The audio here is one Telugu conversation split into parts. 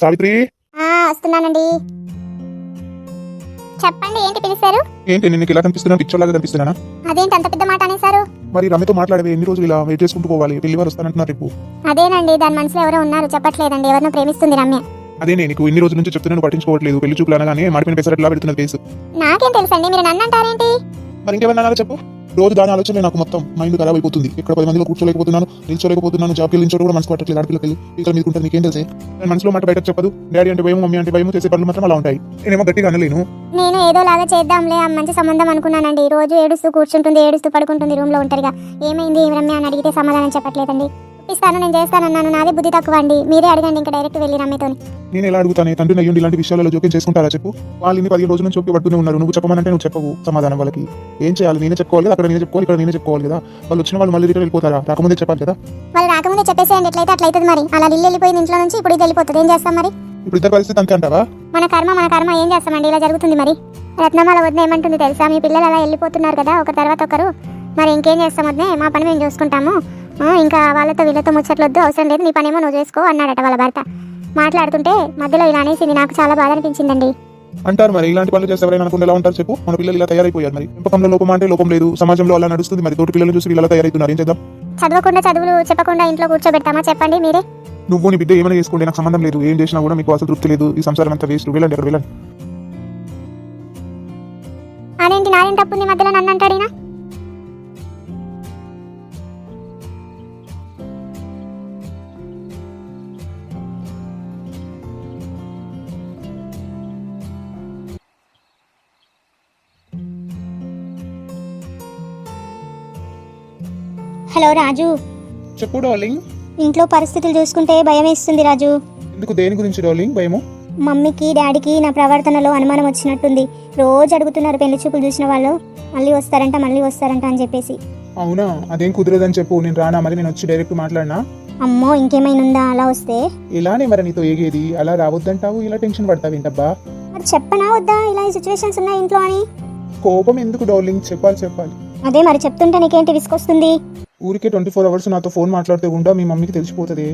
సావిత్రి? ఆ, వస్తున్నానండి. చెప్పండి ఏంటి పిలిచారు? ఏంటి నేను నీకు ఇలా కనిపిస్తున్నాను పిచ్చోలాగా కనిపిస్తున్నానా? అదేంటి అంత పెద్ద మాట అనేసారు మరి రమ్యతో మాట్లాడేవి ఎన్ని రోజులు ఇలా వెయిట్ చేసుకుంటూ పోవాలి? పెళ్ళి వారు వస్తానంటున్నారు రేపు. అదేనండి దాని మనసులో ఎవరో ఉన్నారు చెప్పట్లేదండి ఎవరినో ప్రేమిస్తుంది రమ్య. అదే నేను నీకు ఇన్ని రోజుల నుంచి చెప్తున్నాను పట్టించుకోవట్లేదు పెళ్ళి చూపులు అనగానే మాడిపోయిన పెసరట్లా పెడుతున్నది కేసు. నాకేం తెలుసండి మీరు నన్ను అంటారేంటి మరి ఇంకేమన్నా చెప్పు. రోజు దాని ఆలోచన నాకు మొత్తం మైండ్ ఖరాబ్ అయిపోతుంది. ఇక్కడ పది మందిలో కూర్చోలేకపోతున్నాను నిల్చోలేకపోతున్నాను జాబ్కి వెళ్ళించోడు కూడా మనసు పట్టట్లేదు ఆడపిల్లకి వెళ్ళి ఇక్కడ మీకు ఉంటుంది నీకేం తెలిసే? నేను మనసులో మాట బయట చెప్పదు డాడీ అంటే భయం మమ్మీ అంటే భయం చేసే పనులు మాత్రం అలా ఉంటాయి. నేనేమో గట్టిగా అనలేను. నేను ఏదో లాగా చేద్దాంలే మంచి సంబంధం అనుకున్నానండి. రోజు ఏడుస్తూ కూర్చుంటుంది ఏడుస్తూ పడుకుంటుంది రూమ్లో ఉంటారుగా ఏమైంది ఏం రమ్య అని అడిగితే సమాధానం చెప్పట్లేదండి. ఇస్తాను నేను చేస్తానన్నాను. నాది బుద్ధి తక్కువ అండి మీరే అడగండి ఇంకా డైరెక్ట్ వెళ్ళి రమ్యతో నేను ఎలా అడుగుతానే? తండ్రి అయ్యుండి ఇలాంటి విషయాలలో జోక్యం చేసుకుంటారా చెప్పు? వాళ్ళు ఇన్ని పదిహేను రోజుల నుంచి చెప్పి పట్టుకునే ఉన్నారు. నువ్వు చెప్పమనంటే నువ్వు చెప్పవు సమాధానం వాళ్ళకి. ఏం చేయాలి? నేనే చెప్పుకోవాలి కదా? అక్కడ నేనే చెప్పుకోవాలి ఇక్కడ నేనే చెప్పుకోవాలి కదా? వాళ్ళు వచ్చిన వాళ్ళు మళ్ళీ రిటర్న్ వెళ్ళిపోతారా? రాకముందే చెప్పాలి కదా? వాళ్ళు రాకముందే చెప్పేసేయండి. ఎట్లయితే అట్లయితుంది మరి. అలా ఇల్లు వెళ్ళిపోయింది ఇంట్లో నుంచి ఇప్పుడు ఇది వెళ్ళిపోతుంది. ఏం చేస్తాం మరి? ఇప్పుడు ఇద్దరు పరిస్థితి అంతే అంటావా? మన కర్మ మన కర్మ. ఏం చేస్తామండి? ఇలా జరుగుతుంది మరి. రత్నమాల వద్ద ఏమంటుంది తెలుసా? మీ పిల్లలు అలా వెళ్ళిపోతున్నారు కదా? ఒక తర్వాత ఒకరు. మరి ఇంకేం చేస్తాం వద్దే మా పని మేము చూసుకుంటాము. ఇంకా వాళ్ళతో వీళ్ళతో ముచ్చట్లొద్దు అవసరం లేదు నీ పనేమో నువ్వు చేసుకో అన్నాడట వాళ్ళ భర్త. మాట్లాడుతుంటే మధ్యలో ఇలా అనేసింది నాకు చాలా బాధ అనిపించిందండి. అంటారు మరి ఇలాంటి పనులు చేస్తే ఎవరైనా అనుకుంటే ఎలా ఉంటారు చెప్పు? మన పిల్లలు ఇలా తయారైపోయారు మరి. పెంపకంలో లోపం అంటే లోపం లేదు సమాజంలో అలా నడుస్తుంది మరి. తోటి పిల్లలు చూసి అలా తయారైతున్నారు ఏం చేద్దాం? చదవకుండా చదువులు చెప్పకుండా ఇంట్లో కూర్చోబెడతామా? చెప్పండి మీరే. నువ్వు నీ బిడ్డ ఏమైనా చేసుకోండి నాకు సంబంధం లేదు ఏం చేసినా కూడా మీకు అసలు తృప్తి లేదు. ఈ సంసారం అంతా వేస్ట్. వెళ్ళండి అక్కడ వెళ్ళండి. అదేంటి నాదేం తప్పుంది మధ్యలో నన్ను హలో రాజు. చెప్పు డార్లింగ్. ఇంట్లో పరిస్థితులు చూసుకుంటే భయం వేస్తుంది రాజు. ఎందుకు దేని గురించి డార్లింగ్? భయము? మమ్మీకి డాడీకి నా ప్రవర్తనలో అనుమానం వచ్చినట్టుంది. రోజు అడుగుతున్నారు పెళ్ళి చూపులు చూసిన వాళ్ళు. మళ్ళీ వస్తారంట మళ్ళీ వస్తారంట అని చెప్పేసి. అవునా? అదేం కుదరదని చెప్పు. నేను రానా? మరి నేను వచ్చి డైరెక్ట్ మాట్లాడినా? అమ్మో ఇంకేమైనా ఉందా అలా వస్తే. ఇలానే మరి నీతో ఏగేది? అలా రావద్దంటావు? ఇలా టెన్షన్ పడతావు ఏంటబ్బా? మరి చెప్పనా వద్దా? ఇలా ఈ సిచ్యువేషన్స్ ఉన్నాయి ఇంట్లో అని. కోపం ఎందుకు డార్లింగ్? చెప్పాలి చెప్పాలి. అదే మరి చెప్తుంటే నీకేంటి విసుకొస్తుంది ఊరికే ట్వంటీ ఫోర్ అవర్స్ నాతో ఫోన్ మాట్లాడితే ఉండా మీ మమ్మీకి తెలిసిపోతుంది.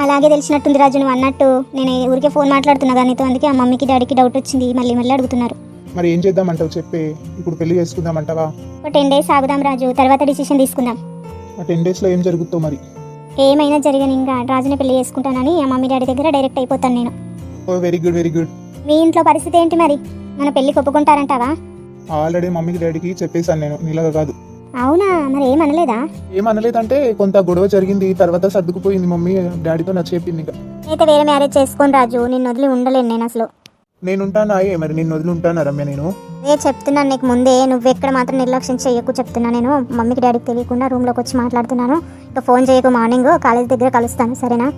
అలాగే తెలిసినట్టుంది రాజు నువ్వు అన్నట్టు నేను ఊరికే ఫోన్ మాట్లాడుతున్నా కానీ అందుకే ఆ మమ్మీకి డాడీకి డౌట్ వచ్చింది. మళ్ళీ మళ్ళీ అడుగుతున్నారు. మరి ఏం చేద్దామంటావు చెప్పే? ఇప్పుడు పెళ్ళి చేసుకుందామంటావా? ఒక టెన్ డేస్ ఆగుదాం రాజు తర్వాత డిసిషన్ తీసుకుందాం. ఆ టెన్ డేస్లో ఏం జరుగుతుందో మరి? ఏమైనా జరిగిన ఇంకా రాజుని పెళ్ళి చేసుకుంటానని ఆ మమ్మీ డాడీ దగ్గర డైరెక్ట్ అయిపోతాను నేను. Oh very good very good. మీ ఇంట్లో పరిస్థితి ఏంటి మరి? మన పెళ్ళికి ఒప్పుకుంటారంటావా? ఆల్రెడీ మమ్మీకి డాడీకి చెప్పేశాను నేను నీలాగా కాదు. అవునా? మరి ఏమనలేదా ఏమనలేదంటే కొంత గొడవ జరిగింది తర్వాత సర్దుకుపోయింది మమ్మీ డాడీతో నాకు చెప్పింది ఇంకా. అయితే వేరే మ్యారేజ్ చేసుకొని రాజు నిన్ను వదిలి ఉండలేను నేను అసలు. నేను ఉంటానా ఏ మరి నిన్ను వదిలి ఉంటానా రమ్య నేను? ఏ చెప్తున్నాను నీకు ముందే నువ్వు ఎక్కడ మాత్రం నిర్లక్ష్యం చేయకు చెప్తున్నా నేను. మమ్మీకి డాడీకి తెలియకుండా రూమ్లోకి వచ్చి మాట్లాడుతున్నాను. ఇక ఫోన్ చేయకు మార్నింగ్ కాలేజ్ దగ్గర కలుస్తాను సరేనా?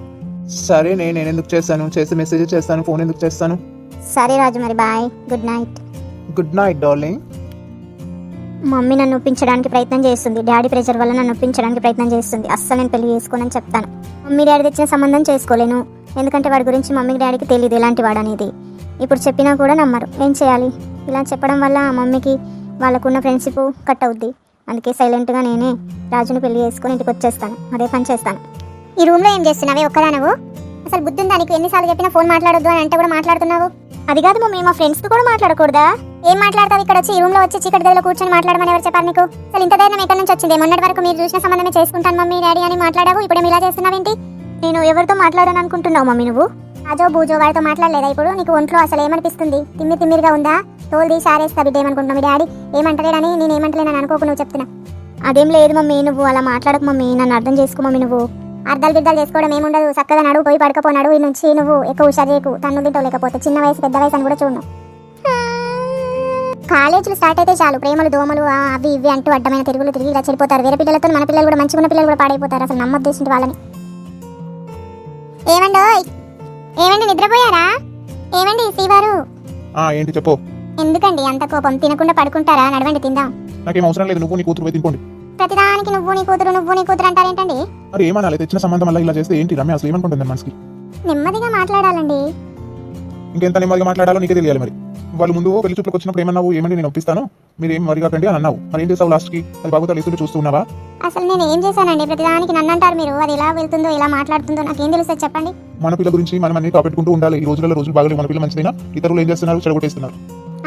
సరే నేను నేను ఎందుకు చేస్తాను? చేసి మెసేజ్ చేస్తాను ఫోన్ ఎందుకు చేస్తాను? సరే రాజు మరి bye good night. Good night darling. Mummy నన్ను ఒప్పించడానికి ప్రయత్నం చేస్తుంది. డాడీ ప్రెషర్ వల్ల నన్ను ఒప్పించడానికి ప్రయత్నం చేస్తుంది. అస్సలు నేను పెళ్ళి చేసుకోనని చెప్తాను. మమ్మీ డాడీ తెచ్చిన సంబంధం చేసుకోలేను. ఎందుకంటే వాడి గురించి మమ్మీ డాడీకి తెలియదు ఎలాంటి వాడు అనేది ఇప్పుడు చెప్పినా కూడా నమ్మరు. ఏం చేయాలి? ఇలా చెప్పడం వల్ల మమ్మీకి వాళ్ళకున్న ఫ్రెండ్షిప్ కట్ అవుద్ది. అందుకే సైలెంట్గా నేనే రాజుని పెళ్ళి చేసుకొని ఇంటికి వచ్చేస్తాను. అదే పని చేస్తాను. ఈ రూమ్లో ఏం చేస్తున్నావే ఒక్కదా నువ్వు అసలు బుద్ధి ఉందా నీకు? ఎన్నిసార్లు చెప్పినా ఫోన్ మాట్లాడొద్దు అని అంటే కూడా మాట్లాడుతున్నావు? అది కాదు మమ్మీ మా ఫ్రెండ్స్తో కూడా మాట్లాడకూడదా? ఏం మాట్లాడతావు? ఇక్కడ వచ్చి రూమ్లో వచ్చి చీకటి గదిలో కూర్చొని మాట్లాడమని ఎవరు చెప్పారు నీకు? అసలు ఇంత ధైర్యం ఎక్కడి నుంచి వచ్చింది? మొన్నటి వరకు మీరు చూసిన సంబంధమే చేసుకుంటాను మమ్మీ డాడీ అని మాట్లాడావు. ఇప్పుడు ఇలా చేస్తున్నావేంటి? నేను ఎవరితో మాట్లాడాను అనుకుంటున్నావు మమ్మీ నువ్వు? రాజో బూజో వాడితో మాట్లాడలేదా ఇప్పుడు? నీకు ఒంట్లో అసలు ఏమనిపిస్తుంది? తిమ్మి తిమ్మిరిగా ఉందా? తోలు తీసి ఆరేస్తా బిడ్డ ఏమనుకుంటున్నావు మీ డాడీ? ఏమంటలేడని నేను ఏమంటలేనని అనుకోకు నువ్వు చెప్తున్నా. అదేం లేదు మమ్మీ నువ్వు అలా మాట్లాడకు మమ్మీ నన్ను అర్థం చేసుకో మమ్మీ నువ్వు. అర్థాలు బిడ్డలు చేసుకోవడం ఏముండదు చక్కగా నడువు పోయి పడకపోనాడు ఈ నుంచి నువ్వు ఎక్కువ హుషారు చేయకు. తన్ను తింటో లేకపోతే చిన్న వయసు పెద్ద వయసు అని కూడా చూడు కాలేజీలు స్టార్ట్ అయితే చాలు. ప్రేమలు దోమలు అవి ఇవి అంటూ అడ్డమైన తిరుగులు తిరిగి ఇలా చెడిపోతారు. వేరే పిల్లలతో మన పిల్లలు కూడా మంచిగా ఉన్న పిల్లలు కూడా పాడైపోతారు. అసలు నమ్మొద్దేసింటి వాళ్ళని. ఏమండో ఏమండి నిద్రపోయారా? ఏమండి శ్రీవారు? ఆ ఏంటి చెప్పు. ఎందుకండి అంత కోపం? తినకుండా పడుకుంటారా? నడవండి తిందాం. నాకేం అవసరం లేదు. నువ్వు నీ కూతురు తినుకోండి. ప్రతిదానికి నువ్వు నీ కూతురు నువ్వు నీ కూతురు అంటారేంటండి? మరి ఏమనాలి తెచ్చిన సంబంధం వల్ల ఇలా చేస్తే ఏంటి? రమ్య అసలు ఏమనుకుంటుంది మనసుకి? నెమ్మదిగా మాట్లాడాలండి. ఇంకెంత నెమ్మదిగా మాట్లాడాలో నీకే తెలియాలి మరి. వాళ్ళు ముందు పెళ్ళి చూపులకు వచ్చినప్పుడు ఏమన్నావు? ఏమని నేను ఒప్పిస్తాను. మీరు ఏం వరి కాకండి అని అన్నావు. మరి ఏం చేస్తావు లాస్ట్కి అది బాబు తల్లిస్తుంటే చూస్తున్నావా? అసలు నేను ఏం చేశానండి? ప్రతిదానికి నన్ను అంటారు మీరు. అది ఎలా వెళ్తుందో ఎలా మాట్లాడుతుందో నాకేం తెలుస్తుంది చెప్పండి? మన పిల్ల గురించి మనం అన్ని కాపెట్టుకుంటూ ఉండాలి. ఈ రోజులలో రోజులు బాగలేదు మన పిల్ల మంచిదైనా ఇతరులు ఏం చేస్తున్నారు? చెడగొట్టేస్తున్నారు.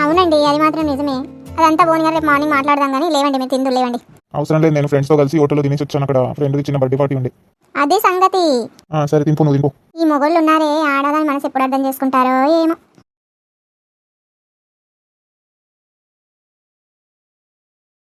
అవునండి అది మాత్రం నిజమే. అదంతా పోనీ రేపు మార్నింగ్ మాట్లాడదాం కానీ లేవండి మీరు తిందు లేవండి. అవసరం లేదు నేను ఫ్రెండ్స్తో కలిసి హోటల్లో తినేసి వచ్చాను. అక్కడ ఫ్రెండ్ చిన్న బర్త్డే పార్టీ ఉంది అదే సంగతి. సరే తింపు నువ్వు తింపు ఈ మొగోళ్ళు ఉన్నారే ఆడదాని మనసు ఎప్పుడు అర్థం చేసుకుంటారో ఏమో.